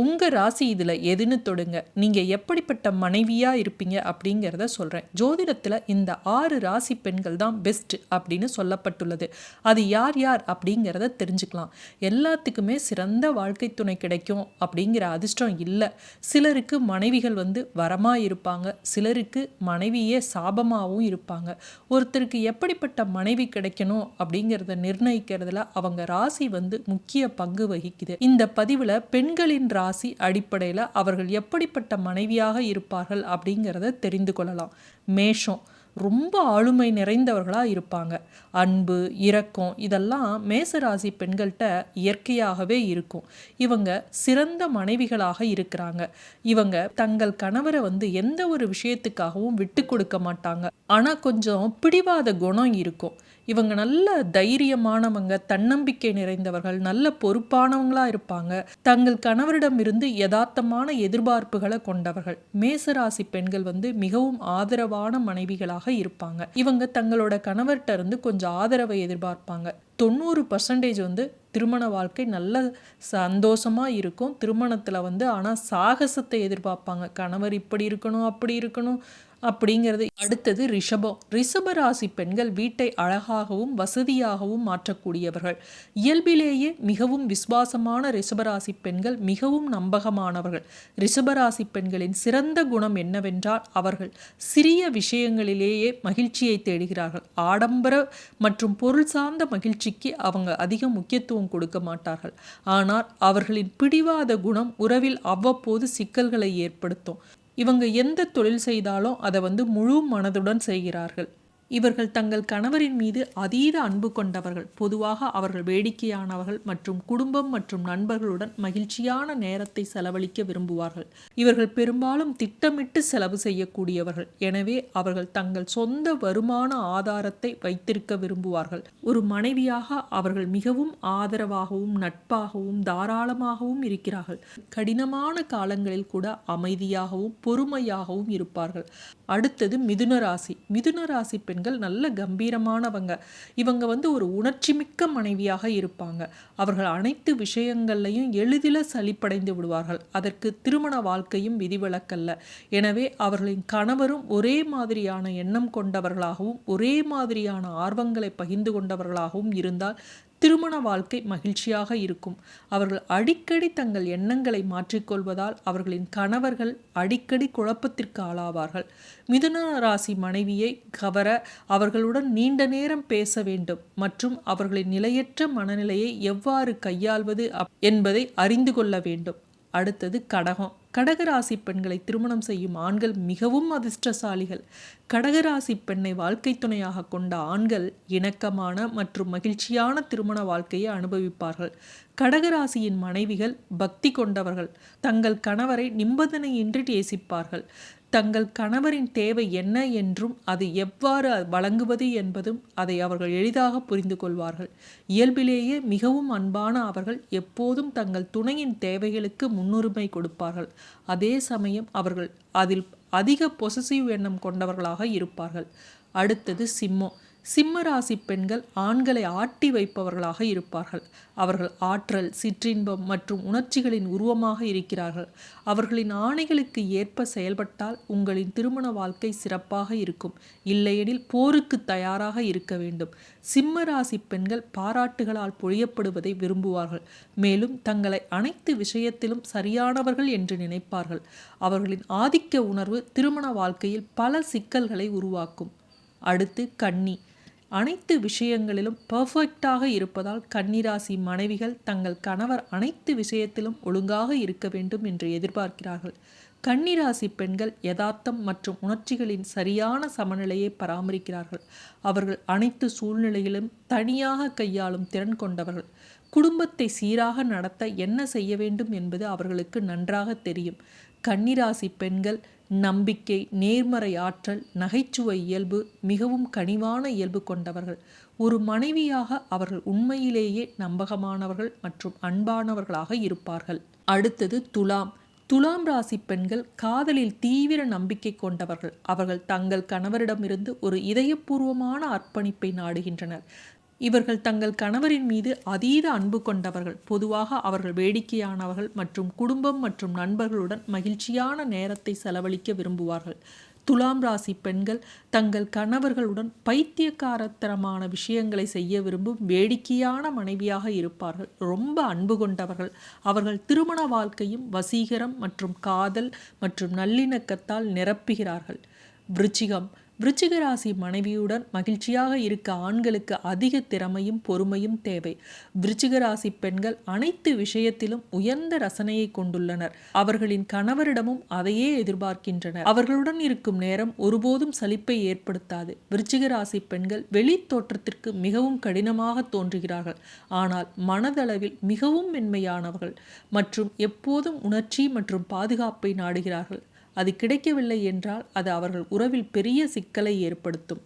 உங்கள் ராசி இதில் எதுன்னு தொடுங்க. நீங்கள் எப்படிப்பட்ட மனைவியாக இருப்பீங்க அப்படிங்கிறத சொல்கிறேன் ஜோதிடத்தில் இந்த ஆறு ராசி பெண்கள் தான் பெஸ்ட்டு அப்படின்னு சொல்லப்பட்டுள்ளது. அது யார் யார் அப்படிங்கிறத தெரிஞ்சுக்கலாம். எல்லாத்துக்குமே சிறந்த வாழ்க்கை துணை கிடைக்கும் அப்படிங்கிற அதிர்ஷ்டம் இல்லை. சிலருக்கு மனைவிகள் வந்து வரமாக இருப்பாங்க. சிலருக்கு மனைவியே சாபமாகவும் இருப்பாங்க. ஒருத்தருக்கு எப்படிப்பட்ட மனைவி கிடைக்கணும் அப்படிங்கிறத நிர்ணயிக்கிறதுல அவங்க ராசி வந்து முக்கிய பங்கு வகிக்குது. இந்த பதிவில் பெண்களின் ராசி அடிப்படையில் அவர்கள் எப்படிப்பட்ட மனைவியாக இருப்பார்கள் அப்படிங்கிறத தெரிந்து கொள்ளலாம். மேஷம் ரொம்ப ஆளுமை நிறைந்தவர்களாக இருப்பாங்க. அன்பு இரக்கம் இதெல்லாம் மேசராசி பெண்கள்கிட்ட இயற்கையாகவே இருக்கும். இவங்க சிறந்த மனைவிகளாக இருக்கிறாங்க. இவங்க தங்கள் கணவரை வந்து எந்த ஒரு விஷயத்துக்காகவும் விட்டு கொடுக்க மாட்டாங்க. ஆனால் கொஞ்சம் பிடிவாத குணம் இருக்கும். இவங்க நல்ல தைரியமானவங்க தன்னம்பிக்கை நிறைந்தவர்கள் நல்ல பொறுப்பானவங்களா இருப்பாங்க. தங்கள் கணவரிடம் இருந்து யதார்த்தமான எதிர்பார்ப்புகளை கொண்டவர்கள். மேசராசி பெண்கள் வந்து மிகவும் ஆதரவான மனைவிகளாக இருப்பாங்க. இவங்க தங்களோட கணவர்கிட்ட இருந்து கொஞ்சம் ஆதரவை எதிர்பார்ப்பாங்க. தொண்ணூறு பர்சன்டேஜ் வந்து திருமண வாழ்க்கை நல்ல சந்தோஷமாக இருக்கும். திருமணத்தில் வந்து ஆனால் சாகசத்தை எதிர்பார்ப்பாங்க. கணவர் இப்படி இருக்கணும் அப்படி இருக்கணும் அப்படிங்கிறது. அடுத்தது ரிஷபம். ரிஷப ராசி பெண்கள் வீட்டை அழகாகவும் வசதியாகவும் மாற்றக்கூடியவர்கள். இயல்பிலேயே மிகவும் விசுவாசமான ரிஷபராசி பெண்கள் மிகவும் நம்பகமானவர்கள். ரிஷபராசி பெண்களின் சிறந்த குணம் என்னவென்றால் அவர்கள் சிறிய விஷயங்களிலேயே மகிழ்ச்சியை தேடுகிறார்கள். ஆடம்பர மற்றும் பொருள் சார்ந்த மகிழ்ச்சிக்கு அவங்க அதிக முக்கியத்துவம் கொடுக்க மாட்டார்கள். ஆனால் அவர்களின் பிடிவாத குணம் உறவில் அவ்வப்போது சிக்கல்களை ஏற்படுத்தும். இவங்க எந்த தொழில் செய்தாலும் அதை வந்து முழு மனதுடன் செய்கிறார்கள். இவர்கள் தங்கள் கணவரின் மீது அதீத அன்பு கொண்டவர்கள். பொதுவாக அவர்கள் வேடிக்கையானவர்கள் மற்றும் குடும்பம் மற்றும் நண்பர்களுடன் மகிழ்ச்சியான நேரத்தை செலவழிக்க விரும்புவார்கள். இவர்கள் பெரும்பாலும் திட்டமிட்டு செலவு செய்யக்கூடியவர்கள். எனவே அவர்கள் தங்கள் சொந்த வருமான ஆதாரத்தை வைத்திருக்க விரும்புவார்கள். ஒரு மனைவியாக அவர்கள் மிகவும் ஆதரவாகவும் நட்பாகவும் தாராளமாகவும் இருக்கிறார்கள். கடினமான காலங்களில் கூட அமைதியாகவும் பொறுமையாகவும் இருப்பார்கள். அடுத்தது மிதுன ராசி. மிதுன ராசி பெண்கள் நல்ல கம்பீரமானவங்க. இவங்க வந்து ஒரு உணர்ச்சி மிக்க மனைவியாக இருப்பாங்க. அவர்கள் அனைத்து விஷயங்கள்லையும் எளிதில் சலிப்படைந்து விடுவார்கள். அதற்கு திருமண வாழ்க்கையும் விதிவிலக்கல்ல. எனவே அவர்களின் கணவரும் ஒரே மாதிரியான எண்ணம் கொண்டவர்களாகவும் ஒரே மாதிரியான ஆர்வங்களை பகிர்ந்து கொண்டவர்களாகவும் இருந்தால் திருமண வாழ்க்கை மகிழ்ச்சியாக இருக்கும். அவர்கள் அடிக்கடி தங்கள் எண்ணங்களை மாற்றிக்கொள்வதால் அவர்களின் கணவர்கள் அடிக்கடி குழப்பத்திற்கு ஆளாவார்கள். மிதுன ராசி மனைவியை கவர அவர்களுடன் நீண்ட நேரம் பேச வேண்டும் மற்றும் அவர்களின் நிலையற்ற மனநிலையை எவ்வாறு கையாள்வது என்பதை அறிந்து கொள்ள வேண்டும். அடுத்தது கடகம். கடகராசி பெண்களை திருமணம் செய்யும் ஆண்கள் மிகவும் அதிர்ஷ்டசாலிகள். கடகராசி பெண்ணை வாழ்க்கை துணையாக கொண்ட ஆண்கள் இணக்கமான மற்றும் மகிழ்ச்சியான திருமண வாழ்க்கையை அனுபவிப்பார்கள். கடகராசியின் மனைவிகள் பக்தி கொண்டவர்கள். தங்கள் கணவரை நிம்பதனையின்றி நேசிப்பார்கள். தங்கள் கணவரின் தேவை என்ன என்றும் அது எவ்வாறு வழங்குவது என்பதும் அதை அவர்கள் எளிதாக புரிந்து கொள்வார்கள். இயல்பிலேயே மிகவும் அன்பான அவர்கள் எப்போதும் தங்கள் துணையின் தேவைகளுக்கு முன்னுரிமை கொடுப்பார்கள். அதே சமயம் அவர்கள் அதில் அதிக பொசசிவ் எண்ணம் கொண்டவர்களாக இருப்பார்கள். அடுத்தது சிம்மம். சிம்மராசி பெண்கள் ஆண்களை ஆட்டி வைப்பவர்களாக இருப்பார்கள். அவர்கள் ஆற்றல் சிற்றின்பம் மற்றும் உணர்ச்சிகளின் உருவமாக இருக்கிறார்கள். அவர்களின் ஆணைகளுக்கு ஏற்ப செயல்பட்டால் உங்களின் திருமண வாழ்க்கை சிறப்பாக இருக்கும். இல்லையெனில் போருக்கு தயாராக இருக்க வேண்டும். சிம்மராசி பெண்கள் பாராட்டுகளால் பொழியப்படுவதை விரும்புவார்கள். மேலும் தங்களை அனைத்து விஷயத்திலும் சரியானவர்கள் என்று நினைப்பார்கள். அவர்களின் ஆதிக்க உணர்வு திருமண வாழ்க்கையில் பல சிக்கல்களை உருவாக்கும். அடுத்து கன்னி. அனைத்து விஷயங்களிலும் பர்ஃபெக்டாக இருப்பதால் கன்னிராசி மனைவிகள் தங்கள் கணவர் அனைத்து விஷயத்திலும் ஒழுங்காக இருக்க வேண்டும் என்று எதிர்பார்க்கிறார்கள். கன்னிராசி பெண்கள் யதார்த்தம் மற்றும் உணர்ச்சிகளின் சரியான சமநிலையை பராமரிக்கிறார்கள். அவர்கள் அனைத்து சூழ்நிலையிலும் தனியாக கையாளும் திறன் கொண்டவர்கள். குடும்பத்தை சீராக நடத்த என்ன செய்ய வேண்டும் என்பது அவர்களுக்கு நன்றாக தெரியும். கன்னிராசி பெண்கள் நம்பிக்கை நேர்மறை ஆற்றல் நகைச்சுவை இயல்பு மிகவும் கனிவான இயல்பு கொண்டவர்கள். ஒரு மனைவியாக அவர்கள் உண்மையிலேயே நம்பகமானவர்கள் மற்றும் அன்பானவர்களாக இருப்பார்கள். அடுத்தது துலாம். துலாம் ராசி பெண்கள் காதலில் தீவிர நம்பிக்கை கொண்டவர்கள். அவர்கள் தங்கள் கணவரிடமிருந்து ஒரு இதயபூர்வமான அர்ப்பணிப்பை நாடுகின்றனர். இவர்கள் தங்கள் கணவரின் மீது அதீத அன்பு கொண்டவர்கள். பொதுவாக அவர்கள் வேடிக்கையானவர்கள் மற்றும் குடும்பம் மற்றும் நண்பர்களுடன் மகிழ்ச்சியான நேரத்தை செலவழிக்க விரும்புவார்கள். துலாம் ராசி பெண்கள் தங்கள் கணவர்களுடன் பைத்தியக்காரத்தனமான விஷயங்களை செய்ய விரும்பும் வேடிக்கையான மனைவியாக இருப்பார்கள். ரொம்ப அன்பு கொண்டவர்கள். அவர்கள் திருமண வாழ்க்கையும் வசீகரம் மற்றும் காதல் மற்றும் நல்லிணக்கத்தால் நிரப்புகிறார்கள். விருச்சிகம் விருச்சிக ராசி மனைவியுடன் மகிழ்ச்சியாக இருக்க ஆண்களுக்கு அதிக திறமையும் பொறுமையும் தேவை. விருச்சிக ராசி பெண்கள் அனைத்து விஷயத்திலும் உயர்ந்த ரசனையை கொண்டுள்ளனர். அவர்களின் கணவரிடமும் அதையே எதிர்பார்க்கின்றனர். அவர்களுடன் இருக்கும் நேரம் ஒருபோதும் சலிப்பை ஏற்படுத்தாது. விருச்சிக ராசி பெண்கள் வெளி தோற்றத்திற்கு மிகவும் கடினமாக தோன்றுகிறார்கள். ஆனால் மனதளவில் மிகவும் மென்மையானவர்கள் மற்றும் எப்போதும் உணர்ச்சி மற்றும் பாதுகாப்பை நாடுகிறார்கள். அது கிடைக்கவில்லை என்றால் அது அவர்கள் உறவில் பெரிய சிக்கலை ஏற்படுத்தும்.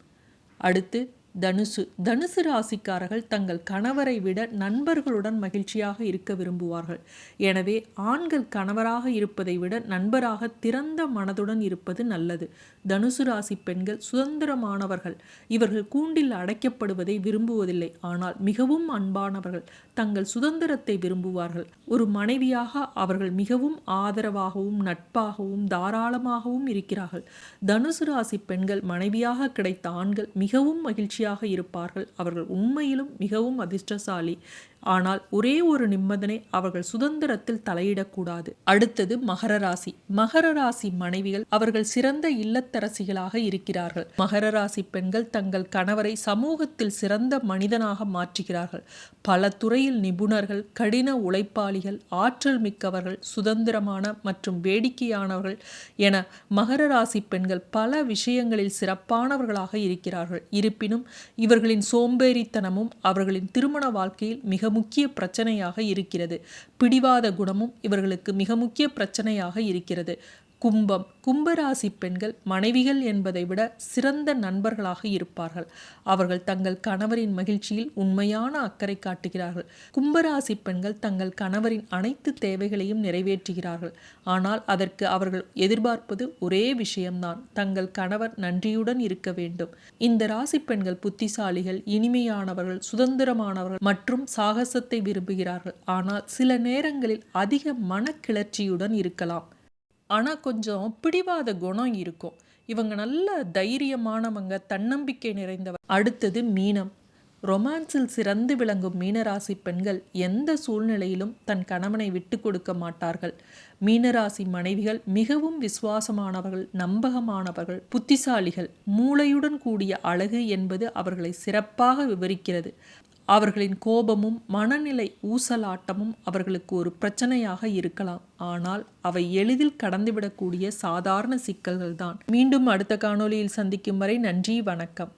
அடுத்து தனுசு தனுசு ராசிக்காரர்கள் தங்கள் கணவரை விட நண்பர்களுடன் மகிழ்ச்சியாக இருக்க விரும்புவார்கள். எனவே ஆண்கள் கணவராக இருப்பதை விட நண்பராக திறந்த மனதுடன் இருப்பது நல்லது. தனுசு ராசி பெண்கள் சுதந்திரமானவர்கள். இவர்கள் கூண்டில் அடைக்கப்படுவதை விரும்புவதில்லை. ஆனால் மிகவும் அன்பானவர்கள். தங்கள் சுதந்திரத்தை விரும்புவார்கள். ஒரு மனைவியாக அவர்கள் மிகவும் ஆதரவாகவும் நட்பாகவும் தாராளமாகவும் இருக்கிறார்கள். தனுசு ராசி பெண்கள் மனைவியாக கிடைத்த ஆண்கள் மிகவும் மகிழ்ச்சி மகிழ்ச்சியாக இருப்பார்கள். அவர்கள் உண்மையிலும் மிகவும் அதிர்ஷ்டசாலி. ஆனால் ஒரே ஒரு நிம்மதனை அவர்கள் சுதந்திரத்தில் தலையிடக்கூடாது. அடுத்தது மகர ராசி. மகர ராசி மனைவிகள் அவர்கள் சிறந்த இல்லத்தரசிகளாக இருக்கிறார்கள். மகர ராசி பெண்கள் தங்கள் கணவரை சமூகத்தில் சிறந்த மனிதனாக மாற்றுகிறார்கள். பல துறையில் நிபுணர்கள் கடின உழைப்பாளிகள் ஆற்றல் மிக்கவர்கள் சுதந்திரமான மற்றும் வேடிக்கையானவர்கள் என மகர ராசி பெண்கள் பல விஷயங்களில் சிறப்பானவர்களாக இருக்கிறார்கள். இருப்பினும் இவர்களின் சோம்பேறித்தனமும் அவர்களின் திருமண வாழ்க்கையில் மிக முக்கிய பிரச்சனையாக இருக்கிறது. பிடிவாத குணமும் இவர்களுக்கு மிக முக்கிய பிரச்சனையாக இருக்கிறது. கும்பம். கும்பராசி பெண்கள் மனைவிகள் என்பதை விட சிறந்த நண்பர்களாக இருப்பார்கள். அவர்கள் தங்கள் கணவரின் மகிழ்ச்சியில் உண்மையான அக்கறை காட்டுகிறார்கள். கும்பராசி பெண்கள் தங்கள் கணவரின் அனைத்து தேவைகளையும் நிறைவேற்றுகிறார்கள். ஆனால் அதற்கு அவர்கள் எதிர்பார்ப்பது ஒரே விஷயம்தான். தங்கள் கணவர் நன்றியுடன் இருக்க வேண்டும். இந்த ராசி பெண்கள் புத்திசாலிகள் இனிமையானவர்கள் சுதந்திரமானவர்கள் மற்றும் சாகசத்தை விரும்புகிறார்கள். ஆனால் சில நேரங்களில் அதிக மனக்கிளர்ச்சியுடன் இருக்கலாம். ஆனால் கொஞ்சம் பிடிவாத குணம் இருக்கும். இவங்க நல்ல தைரியமானவங்க தன்னம்பிக்கை நிறைந்தவர் அடுத்தது மீனம். ரொமான்ஸில் சிறந்து விளங்கும் மீனராசி பெண்கள் எந்த சூழ்நிலையிலும் தன் கணவனை விட்டு கொடுக்க மாட்டார்கள். மீனராசி மனைவிகள் மிகவும் விசுவாசமானவர்கள் நம்பகமானவர்கள் புத்திசாலிகள். மூளையுடன் கூடிய அழகு என்பது அவர்களை சிறப்பாக விவரிக்கிறது. அவர்களின் கோபமும் மனநிலை ஊசலாட்டமும் அவர்களுக்கு ஒரு பிரச்சனையாக இருக்கலாம். ஆனால் அவை எளிதில் கடந்துவிடக்கூடிய சாதாரண சிக்கல்கள்தான். மீண்டும் அடுத்த காணொளியில் சந்திக்கும் வரை நன்றி வணக்கம்.